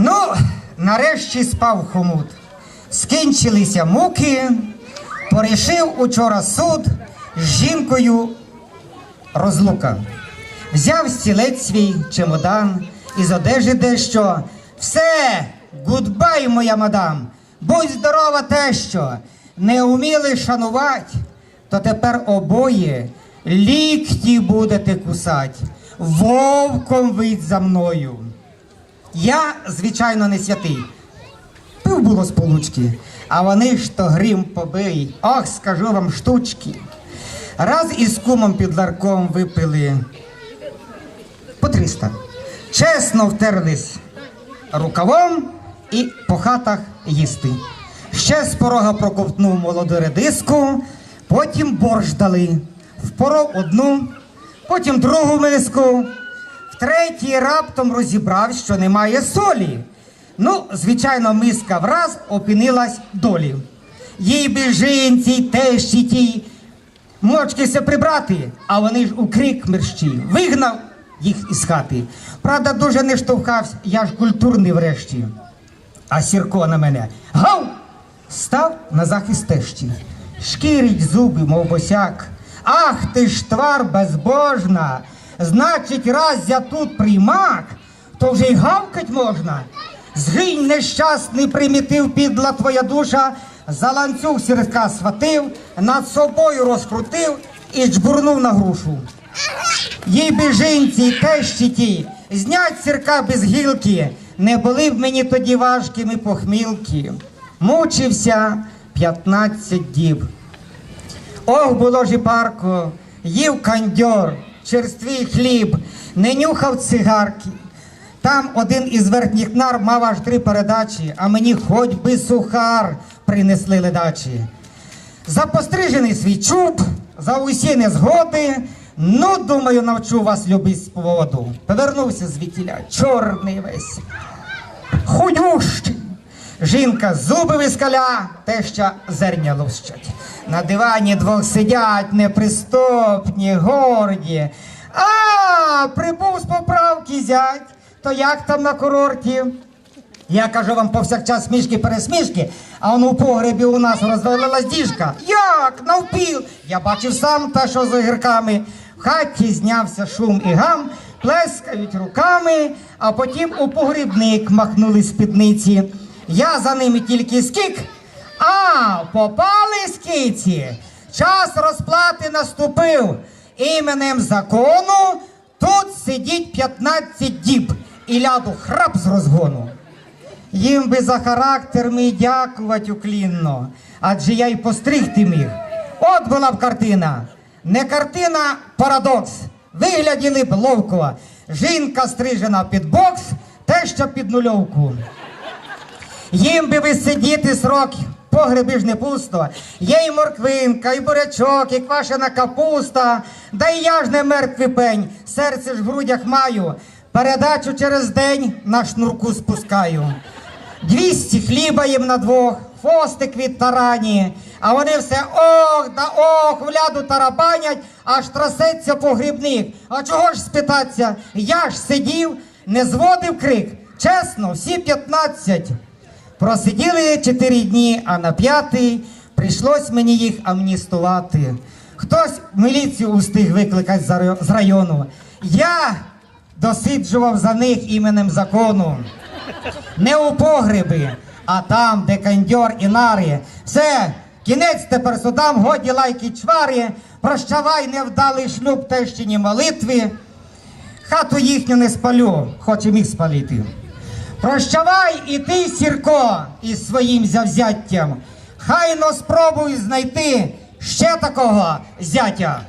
Ну, нарешті спав хомут. Скінчилися муки, порішив учора суд з жінкою розлука. Взяв стілець свій чемодан із одежі дещо. Все, гудбай, моя мадам. Будь здорова, тещо. Не уміли шанувати, то тепер обоє лікті будете кусать. Вовком вийдь за мною. Я, звичайно, не святий. Пив було з получки, а вони ж то грім побий. Ох, скажу вам штучки. Раз із кумом під ларком випили по 300. Чесно втерлись рукавом і по хатах їсти. Ще з порога проковтнув молоду редиску, потім борщ дали. Впоров одну, потім другу миску. Втретій раптом розібрав, що немає солі. Ну, звичайно, миска враз опинилась долі. Їй би жінці, тещі тій, мочки се прибрати, а вони ж у крик мерщі. Вигнав їх із хати. Правда, дуже не штовхався, я ж культурний врешті. А Сірко на мене гав! Став на захист тещі. Шкірить зуби, мов босяк. Ах ти ж твар безбожна! Значить, раз я тут приймак, то вже й гавкать можна. Згинь нещасний примітив підла твоя душа, за ланцюг сірка схватив, над собою розкрутив і джбурнув на грушу. Їй би жінці й тещі ті, знять сірка без гілки, не були б мені тоді важкими похмілки. Мучився 15 діб. Ох, було ж і парко, їв кандьор, черствий хліб, не нюхав цигарки. Там один із верхніх нар мав аж три передачі, а мені хоч би сухар принесли ледачі. За пострижений свій чуб, за усі незгоди, ну, думаю, навчу вас любить співоду. Повернувся звідтіля, чорний весь, худющий. Жінка зуби вискаля, теща зерня лущать. На дивані двох сидять неприступні, горді. А, прибув з поправки зять. То як там на курорті? Я кажу вам повсякчас смішки пересмішки, а он у погребі у нас розвалилась діжка. Як? Навпіл? Я бачив сам та, що з огірками. В хаті знявся шум і гам, плескають руками, а потім у погрібник махнули спідниці. Я за ними тільки скік. А, попали скиці. Час розплати наступив. Іменем закону тут сидіть 15 діб і ляду храп з розгону. Їм би за характер мій дякувати уклінно, адже я й постригти міг. От була б картина. Не картина, парадокс. Вигляділи б ловко. Жінка стрижена під бокс, теща під нульовку. Їм би висидіти срок, погреби ж не пусто. Є і морквинка, і бурячок, і квашена капуста. Да і я ж не мертвий пень, серце ж в грудях маю. Передачу через день на шнурку спускаю. Двісті хліба їм на двох, фостик від тарані, а вони все ох да ох, в ляду тарабанять, аж трасеться погрібник. А чого ж спитаться? Я ж сидів, не зводив крик. Чесно, всі п'ятнадцять. Просиділи чотири дні, а на п'ятий прийшлось мені їх амністувати. Хтось міліцію устиг викликати з району. Я досиджував за них іменем закону. Не у погреби, а там, де кандьор і нари. Все, кінець тепер судам, годі лайки чвари, прощавай невдалий шлюб тещині молитви. Хату їхню не спалю, хоч і міг спалити. Прощавай і ти, Сірко, із своїм завзяттям. Хай но спробуй знайти ще такого зятя.